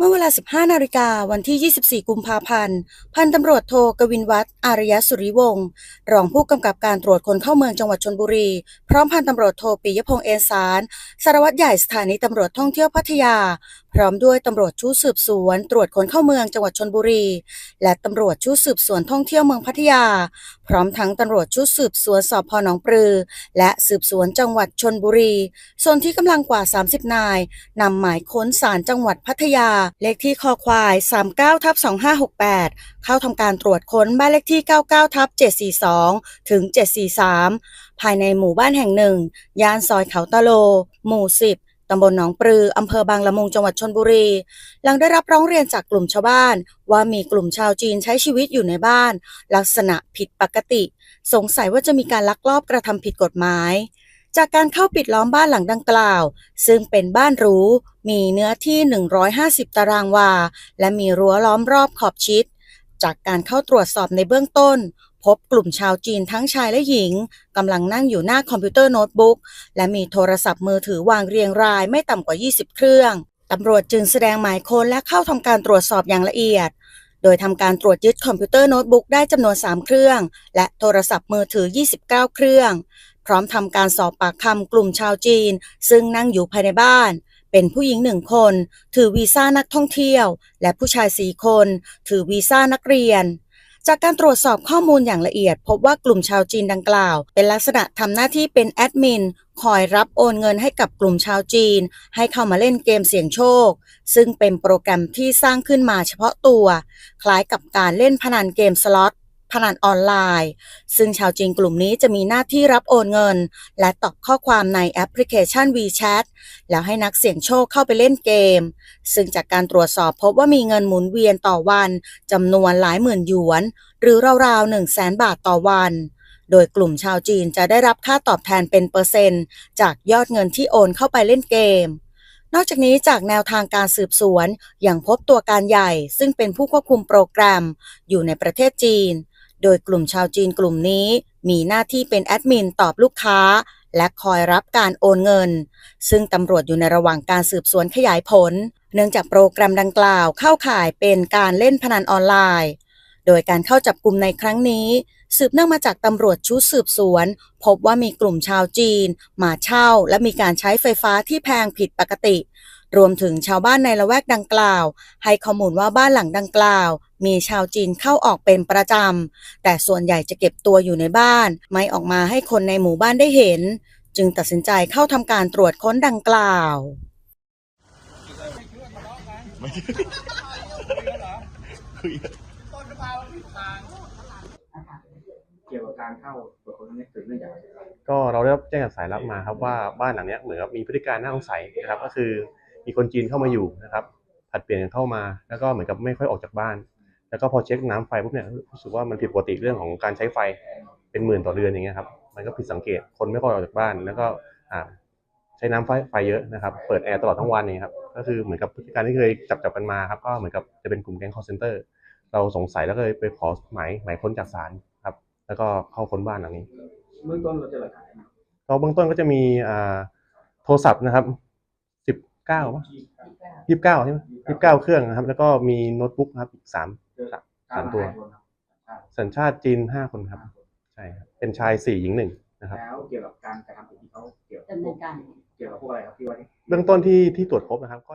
เมื่อเวลา 15 นาฬิกาวันที่ 24 กุมภาพันธ์ พันตำรวจโทกวินวัฒน์อารยสุริวงศ์รองผู้กำกับการตรวจคนเข้าเมืองจังหวัดชนบุรี พร้อมพันตำรวจโทปิยพงษ์เอนสารสารวัตรใหญ่สถานีตำรวจท่องเที่ยวพัทยา พร้อมด้วยตำรวจชุดสืบสวน ตรวจคนเข้าเมืองจังหวัดชนบุรี และตำรวจชุดสืบสวนท่องเที่ยวเมืองพัทยา พร้อมทั้งตำรวจชุดสืบสวนสพหนองปลือ และสืบสวนจังหวัดชนบุรีส่วนที่กำลังกว่า 30 นายนำหมายค้นศาลจังหวัดพัทยาเลขที่คอควาย 39ทับ2568 เข้าทำการตรวจค้นบ้านเลขที่ 99ทับ742 ถึง 743 ภายในหมู่บ้านแห่งหนึ่งย่านซอยเขาตะโล หมู่ 10ตำบลหนองปลือ อำเภอบางละมุง จังหวัดชนบุรี หลังได้รับร้องเรียนจากกลุ่มชาวบ้าน ว่ามีกลุ่มชาวจีนใช้ชีวิตอยู่ในบ้าน ลักษณะผิดปกติ สงสัยว่าจะมีการลักลอบกระทำผิดกฎหมาย จากการเข้าปิดล้อมบ้านหลังดังกล่าว ซึ่งเป็นบ้านหรู มีเนื้อที่ 150 ตารางวา และมีรั้วล้อมรอบขอบชิด จากการเข้าตรวจสอบในเบื้องต้น พบกลุ่มชาวจีนทั้งชายและหญิงกำลังนั่งอยู่หน้าคอมพิวเตอร์โน้ตบุ๊ก และมีโทรศัพท์มือถือวางเรียงรายไม่ต่ำกว่า 20 เครื่องตำรวจจึงแสดงหมายค้นและเข้าทำการตรวจสอบอย่างละเอียด โดยทำการตรวจยึดคอมพิวเตอร์โน้ตบุ๊กได้จำนวน 3 เครื่อง และโทรศัพท์มือถือ 29 เครื่อง ร้อมทำการสอบปากคำกลุ่มชาวจีน ซึ่งนั่งอยู่ภายในบ้าน เป็นผู้หญิงหนึ่งคน ถือวีซ่านักท่องเที่ยว และผู้ชายสี่คน ถือวีซ่านักเรียนจากการตรวจสอบข้อมูลอย่างละเอียด พบว่ากลุ่มชาวจีนดังกล่าว เป็นลักษณะทำหน้าที่เป็นแอดมินคอยรับโอนเงินให้กับกลุ่มชาวจีน ให้เข้ามาเล่นเกมเสี่ยงโชค ซึ่งเป็นโปรแกรมที่สร้างขึ้นมาเฉพาะตัว คล้ายกับการเล่นพนันเกมสล็อต พนันออนไลน์ ซึ่งชาวจีนกลุ่มนี้จะมีหน้าที่รับโอนเงิน และตอบข้อความในแอปพลิเคชัน WeChat แล้วให้นักเสี่ยงโชคเข้าไปเล่นเกม ซึ่งจากการตรวจสอบพบว่ามีเงินหมุนเวียนต่อวันจำนวนหลายหมื่นหยวน หรือราวๆ1 0 0 0 0แสนบาทต่อวันโดยกลุ่มชาวจีนจะได้รับค่าตอบแทนเป็นเปอร์เซ็นต์ จากยอดเงินที่โอนเข้าไปเล่นเกม นอกจากนี้จากแนวทางการสืบสวนยังพบตัวการใหญ่ ซึ่งเป็นผู้ควบคุมโปรแกรม อยู่ในประเทศจีน โดยกลุ่มชาวจีนกลุ่มนี้ มีหน้าที่เป็นแอดมินตอบลูกค้า และคอยรับการโอนเงิน ซึ่งตำรวจอยู่ในระหว่างการสืบสวนขยายผล เนื่องจากโปรแกรมดังกล่าวเข้าข่ายเป็นการเล่นพนันออนไลน์ โดยการเข้าจับกลุ่มในครั้งนี้ สืบเนื่องมาจากตำรวจชุดสืบสวน พบว่ามีกลุ่มชาวจีน มาเช่า และมีการใช้ไฟฟ้าที่แพงผิดปกติรวมถึงชาวบ้านในละแวกดังกล่าว ให้ข้อมูลว่าบ้านหลังดังกล่าว มีชาวจีนเข้าออกเป็นประจำ แต่ส่วนใหญ่จะเก็บตัวอยู่ในบ้าน ไม่ออกมาให้คนในหมู่บ้านได้เห็น จึงตัดสินใจเข้าทำการตรวจค้นดังกล่าว เกี่ยวกับการเข้าตรวจค้นครั้งนี้เกิดเรื่องจากอะไรครับก็เราได้รับแจ้งจากสายลับมาครับว่าบ้านหลังเนี้ยเหมือนกับมีพฤติการน่าสงสัยนะครับ ก็คือมีคนจีนเข้ามาอยู่นะครับผลัดเปลี่ยนกันเข้ามาแล้วก็เหมือนกับไม่ค่อยออกจากบ้าน แล้วก็พอเช็คน้ำไฟปุ๊บเนี่ยรู้สึกว่ามันผิดปกติเรื่องของการใช้ไฟเป็นหมื่นต่อเดือนอย่างเงี้ยครับมันก็ผิดสังเกตคนไม่ค่อยออกจากบ้าน แล้วก็อ่าใช้น้ำไฟไฟเยอะนะครับ เปิดแอร์ตลอดทั้งวันเนี่ยครับก็คือเหมือนกับพฤติการที่เคยจับจับกันมาครับก็เหมือนกับจะเป็นกลุ่มแก๊ง call center เราสงสัยแล้วก็เลยไปขอหมายหมายค้นจากศาลครับ แล้วก็เข้าค้นบ้านหลังนี้เบื้องต้นเราเจอหลักฐานอะไรก็เบื้องต้นก็จะมีอ่าโทรศัพท์นะครับสิบเก้ายี่สิบเก้าใช่ไหมยี่สิบเก้าเครื่องนะครับ แล้วก็มีโน้ตบุ๊กนะครับอีกสามเจอ สามตัว สัญชาติจีนห้าคนครับ ใช่ครับ เป็นชายสี่หญิงหนึ่งนะครับ แล้วเกี่ยวกับการกระทำผิดที่เขาเกี่ยวกับดำเนินการ เกี่ยวกับพวกอะไรครับที่ว่าที่เบื้องต้นที่ที่ตรวจพบนะครับก็